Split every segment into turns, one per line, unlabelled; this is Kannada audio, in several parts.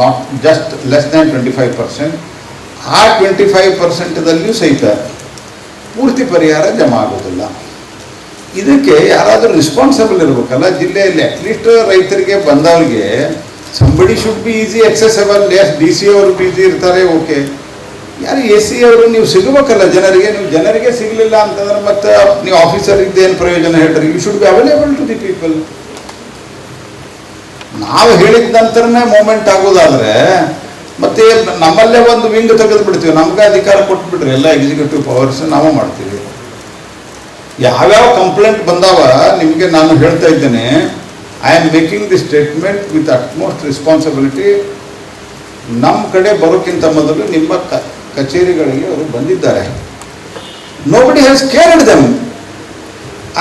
Not just less than twenty five percent ಆ ಟ್ವೆಂಟಿ ಫೈವ್ ಪರ್ಸೆಂಟದಲ್ಲಿಯೂ ಸಹಿತ ಪೂರ್ತಿ ಪರಿಹಾರ ಜಮಾ ಆಗೋದಿಲ್ಲ. ಇದಕ್ಕೆ ಯಾರಾದರೂ ರಿಸ್ಪಾನ್ಸಿಬಲ್ ಇರಬೇಕಲ್ಲ, ಜಿಲ್ಲೆಯಲ್ಲಿ ಅಟ್ಲೀಸ್ಟ್ ರೈತರಿಗೆ, ಬಂದವರಿಗೆ somebody should be easy accessible S D C ಅವರು ಬಿಸಿ ಇರ್ತಾರೆ ಓಕೆ ಯಾರು ಎ ಸಿ ಅವರು, ನೀವು ಸಿಗಬೇಕಲ್ಲ ಜನರಿಗೆ, ನೀವು ಜನರಿಗೆ ಸಿಗಲಿಲ್ಲ ಅಂತಂದ್ರೆ ಮತ್ತೆ ನೀವು ಆಫೀಸರ್ ಇದ್ದೇನು ಪ್ರಯೋಜನ ಹೇಳ್ರಿ you should be available to the people ನಾವು ಹೇಳಿದ ನಂತರನೇ ಮೂಮೆಂಟ್ ಆಗೋದಾದ್ರೆ, ಮತ್ತೆ ನಮ್ಮಲ್ಲೇ ಒಂದು ವಿಂಗ್ ತೆಗೆದು ಬಿಡ್ತೀವಿ ನಮ್ಗೆ ಅಧಿಕಾರ ಕೊಟ್ಬಿಟ್ರಿ ಎಲ್ಲ ಎಕ್ಸಿಕ್ಯೂಟಿವ್ ಪವರ್ಸ್ ನಾವು ಮಾಡ್ತೀವಿ. ಯಾವ್ಯಾವ ಕಂಪ್ಲೇಂಟ್ ಬಂದಾವ, ನಿಮಗೆ ನಾನು ಹೇಳ್ತಾ ಇದ್ದೇನೆ. I am making the statement with utmost responsibility ನಮ್ಮ ಕಡೆ ಬರೋಕ್ಕಿಂತ ಮೊದಲು ನಿಮ್ಮ ಕ, ಕಚೇರಿಗಳಿಗೆ ಅವರು ಬಂದಿದ್ದಾರೆ. Nobody has cared them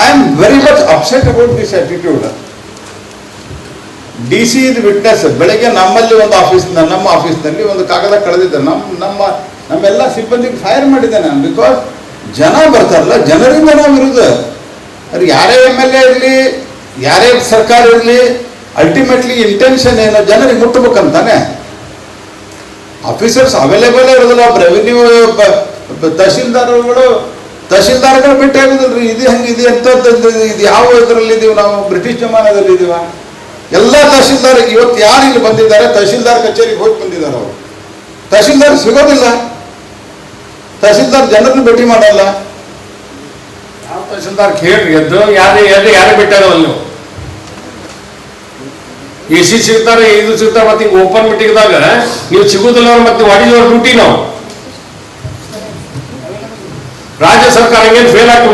I am very much upset about this attitude D C ಇದು ವಿಟ್ನೆಸ್ ಬೆಳಗ್ಗೆ ನಮ್ಮಲ್ಲಿ ಒಂದು ಆಫೀಸ್ ನಮ್ಮ ಆಫೀಸ್ನಲ್ಲಿ ಒಂದು ಕಾಗದ ಕಳೆದಿದ್ದೆ ನಮ್ಮ ನಮ್ಮ, ನಮ್ಮೆಲ್ಲ ಸಿಬ್ಬಂದಿಗೆ ಫೈರ್ ಮಾಡಿದ್ದೆ ನಾನು. ಬಿಕಾಸ್ ಜನ ಬರ್ತಾರಲ್ಲ, ಜನರಿಂದ ನಾವು ಇರೋದು. ಅದು ಯಾರೇ ಎಂ ಎಲ್ ಎ ಇರಲಿ, ಯಾರೇ ಸರ್ಕಾರ ಇರಲಿ ಅಲ್ಟಿಮೇಟ್ಲಿ ಇಂಟೆನ್ಷನ್ ಏನು? ಜನರಿಗೆ ಮುಟ್ಟಬೇಕಂತಾನೆ. ಆಫೀಸರ್ಸ್ ಅವೈಲೇಬಲ್ ಇರೋದಿಲ್ಲ ರೆವಿನ್ಯೂ ತಹಶೀಲ್ದಾರ್ಗಳು ತಹಶೀಲ್ದಾರ್ಗಳು ಭೇಟಿ ಇದು ಹೆಂಗೆ, ಇದು ಎಂಥದ್ದು ಇದು ಯಾವ ಇದರಲ್ಲಿ ಇದೀವಿ ನಾವು? ಬ್ರಿಟಿಷ್ ಜಮಾನದಲ್ಲಿ ಇದೀವ? ಎಲ್ಲ ತಹಶೀಲ್ದಾರ್ ಇವತ್ತು ಯಾರು ಇಲ್ಲಿ ಬಂದಿದ್ದಾರೆ? ತಹಶೀಲ್ದಾರ್ ಕಚೇರಿಗೆ ಹೋಗಿ ಬಂದಿದ್ದಾರೆ ಅವರು. ತಹಶೀಲ್ದಾರ್ ಸಿಗೋದಿಲ್ಲ. ತಹಶೀಲ್ದಾರ್ ಜನರನ್ನು ಭೇಟಿ ಮಾಡಲ್ಲ.
ತಹಶೀಲ್ದಾರ್ ಕೇಳ್ರಿ, ಎದ್ದು ಯಾರು ಎದ್ದು ಯಾರೇ ಬಿಟ್ಟಾರಲ್ಲ ನೀವು. ಎ ಸಿ ಸಿಗ್ತಾರೆ, ಇದು ಸಿಗ್ತಾರೆ, ಮತ್ತೆ ಹಿಂಗೆ ಓಪನ್ ಮೀಟಿಂಗ್ದಾಗ ನೀವು ಸಿಗುದಿಲ್ಲ ಮತ್ತೆ ವಾಟ್ ಡ್ಯೂಟಿ ನಾವು. ರಾಜ್ಯ ಸರ್ಕಾರ ಹಂಗೇನು ಫೇಲ್ ಆಗಿ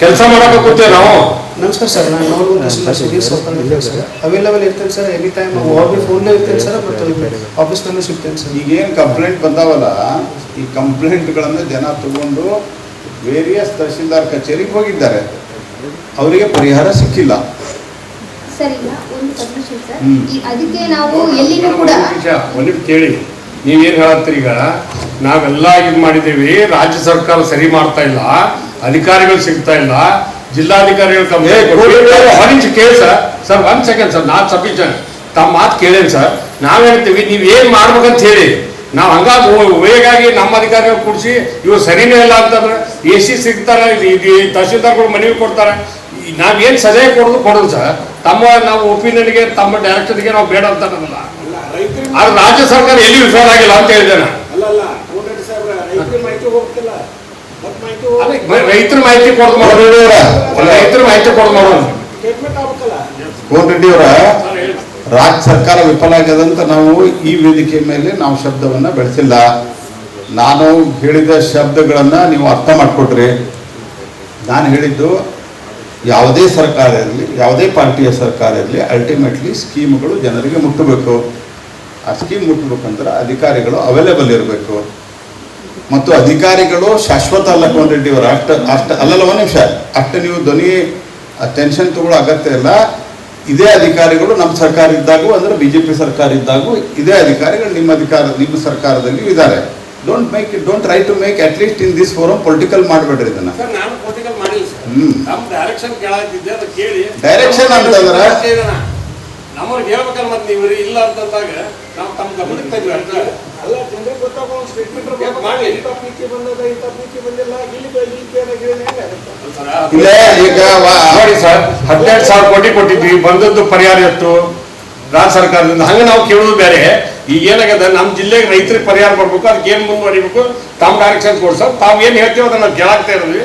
ಕೆಲಸ ಮಾಡಕ್ಕೆ ಕೂತೇವೆ ನಾವು.
ನಮಸ್ಕಾರ ಸರ್ ನಾನು ನೋಡ್ಬೋದು ಸುಧೀರ್ ಸರ್. ಅವೈಲೇಬಲ್ ಇರ್ತೇನೆ ಸರ್ ಎನಿ ಟೈಮ್ ಆಫೀಸ್ ಫೋನ್ಲೇ ಇರ್ತೇನೆ ಸರ್ ಮತ್ತು ಆಫೀಸ್ನಲ್ಲೂ ಸಿಗ್ತೇನೆ ಸರ್.
ಈಗೇನು ಕಂಪ್ಲೇಂಟ್ ಬಂದಾವಲ್ಲ ಈ ಕಂಪ್ಲೇಂಟ್ಗಳನ್ನು ಜನ ತಗೊಂಡು ವೇರಿಯಸ್ ತಹಶೀಲ್ದಾರ್ ಕಚೇರಿಗೆ ಹೋಗಿದ್ದಾರೆ. ಅವರಿಗೆ ಪರಿಹಾರ ಸಿಕ್ಕಿಲ್ಲ.
ಒಂದು ಸಬ್ಮಿಷನ್ ಸರ್. ಈ- ಅದಕ್ಕೆ ನಾವು ಎಲ್ಲಿನೂ ಕೂಡ
ಒಂದ್ ನಿಮಿಷ, ಒಂದ್ ನಿಮಿಷ ಕೇಳಿ. ನೀವೇನ್ ಹೇಳತ್ತೀರಿ ಈಗ? ನಾವೆಲ್ಲ ಇದು ಮಾಡಿದ್ದೀವಿ. ರಾಜ್ಯ ಸರ್ಕಾರ ಸರಿ ಮಾಡ್ತಾ ಇಲ್ಲ. ಅಧಿಕಾರಿಗಳು ಸಿಗ್ತಾ ಇಲ್ಲ. ಜಿಲ್ಲಾಧಿಕಾರಿಗಳು. ಒಂದ್ ಕೇಳಿ. Sir. Sir one second sir. Not sufficient ತಮ್ಮ ಮಾತು ಕೇಳೇನು ಸರ್. ನಾವ್ ಹೇಳ್ತೀವಿ ನೀವ್ ಏನ್ ಮಾಡ್ಬೇಕಂತ ಹೇಳಿ. ನಾವು ಹಂಗಾಗಿ ವೇಗಾಗಿ ನಮ್ಮ ಅಧಿಕಾರಿಗಳು ಕೂಡಿಸಿ ಇವ್ರು ಸರಿನೇ ಇಲ್ಲ ಅಂತಂದ್ರೆ ಎ ಸಿ ಸಿಗ್ತಾರ ತಹಶೀಲ್ದಾರ್ಗಳು ಮನವಿ ಕೊಡ್ತಾರೆ. ನಾವೇನು ನಾವ್ ಏನ್ ಸಲಹೆ ಕೊಡೋದು ಕೊಡೋದು ಸರ್. ತಮ್ಮ ನಾವು ಒಪಿನಿಯನ್ಗೆ ತಮ್ಮ ಡೈರೆಕ್ಷನ್ಗೆ ನಾವು ಬೇಡ ಅಂತ ನಮ್ಮಲ್ಲ ಆದ್ರೆ ರಾಜ್ಯ ಸರ್ಕಾರ ಎಲ್ಲಿ ವಿಫಲ ಆಗಿಲ್ಲ ಅಂತ ಹೇಳಿದೆ ನಾನು.
ರೈತರ ಮಾಹಿತಿ
ಕೊಡೋದು ಮಾಡೋದು ರೈತರ ಮಾಹಿತಿ ಕೊಡೋದು
ಮಾಡೋಣ ರೆಡ್ಡಿ ಅವರ ರಾಜ್ಯ ಸರ್ಕಾರ ವಿಫಲ ಆಗ್ಯದಂತ ನಾವು ಈ ವೇದಿಕೆ ಮೇಲೆ ನಾವು ಶಬ್ದವನ್ನ ಬೆಳೆಸಿಲ್ಲ. ನಾನು ಹೇಳಿದ ಶಬ್ದಗಳನ್ನ ನೀವು ಅರ್ಥ ಮಾಡಿಕೊಟ್ರಿ. ನಾನು ಹೇಳಿದ್ದು ಯಾವುದೇ ಸರ್ಕಾರ ಇರಲಿ ಯಾವುದೇ ಪಾರ್ಟಿಯ ಸರ್ಕಾರ ಇರಲಿ ಅಲ್ಟಿಮೇಟ್ಲಿ ಸ್ಕೀಮ್ಗಳು ಜನರಿಗೆ ಮುಟ್ಟಬೇಕು. ಆ ಸ್ಕೀಮ್ ಮುಟ್ಟಬೇಕಂದ್ರೆ ಅಧಿಕಾರಿಗಳು ಅವೈಲೇಬಲ್ ಇರಬೇಕು. ಮತ್ತು ಅಧಿಕಾರಿಗಳು ಶಾಶ್ವತ ಅಲ್ಲ ಕೋನ್ ರೆಡ್ಡಿ ಅವರು. ಅಷ್ಟು ಅಷ್ಟು ಅಲ್ಲಲ್ಲ ಒಂದು ನಿಮಿಷ. ಅಷ್ಟು ನೀವು ಧ್ವನಿ ಟೆನ್ಷನ್ ತಗೊಳ್ಳೋ ಅಗತ್ಯ ಇಲ್ಲ. ಇದೇ ಅಧಿಕಾರಿಗಳು ನಮ್ಮ ಸರ್ಕಾರ ಇದ್ದಾಗೂ ಅಂದ್ರೆ ಬಿ ಜೆ ಪಿ ಸರ್ಕಾರ ಇದ್ದಾಗೂ ಇದೇ ಅಧಿಕಾರಿಗಳು ನಿಮ್ಮ ಅಧಿಕಾರ ನಿಮ್ಮ ಸರ್ಕಾರದಲ್ಲಿ ಇದ್ದಾರೆ. Don't make don't try to make at least in this forum political ಮಾಡಬೇಡ್ರಿ ಇದನ್ನ.
ಡೈರೆಕ್ಷನ್
ಅಂತಂದ್ರೆ?
ನಮ್ಮವ್ರಿಗೆ ಹೇಳ್ಬೇಕಲ್ಲ ಮತ್ತೆ ನೀವು ಇಲ್ಲ ಅಂತಂದಾಗ ನಾವು ತಮ್ಮ ಗಮನಕ್ಕೆ
ಇಲ್ಲಿ
ಈಗ
ನೋಡಿ ಸರ್ ಹದಿನೆಂಟು ಸಾವಿರ ಕೋಟಿ ಕೊಟ್ಟಿದ್ವಿ ಬಂದದ್ದು ಪರಿಹಾರ ಇತ್ತು. ರಾಜ್ಯ ಸರ್ಕಾರದಿಂದ. ಹಂಗೆ ನಾವು ಕೇಳೋದು ಬೇರೆ. ಈಗ ಏನಾಗದ ನಮ್ಮ ಜಿಲ್ಲೆಗೆ ರೈತರಿಗೆ ಪರಿಹಾರ ಕೊಡ್ಬೇಕು ಅದಕ್ಕೆ ಏನ್ ಮುಂದುವರಿಬೇಕು ತಮ್ಮ ಡೈರೆಕ್ಷನ್ ಕೊಡ್ಸೋ ತಾವು ಏನ್ ಹೇಳ್ತೀವೋ ಅದನ್ನ ನಾವು ಕೇಳಾಕ್ತಾ ಇರೋದ್ವಿ.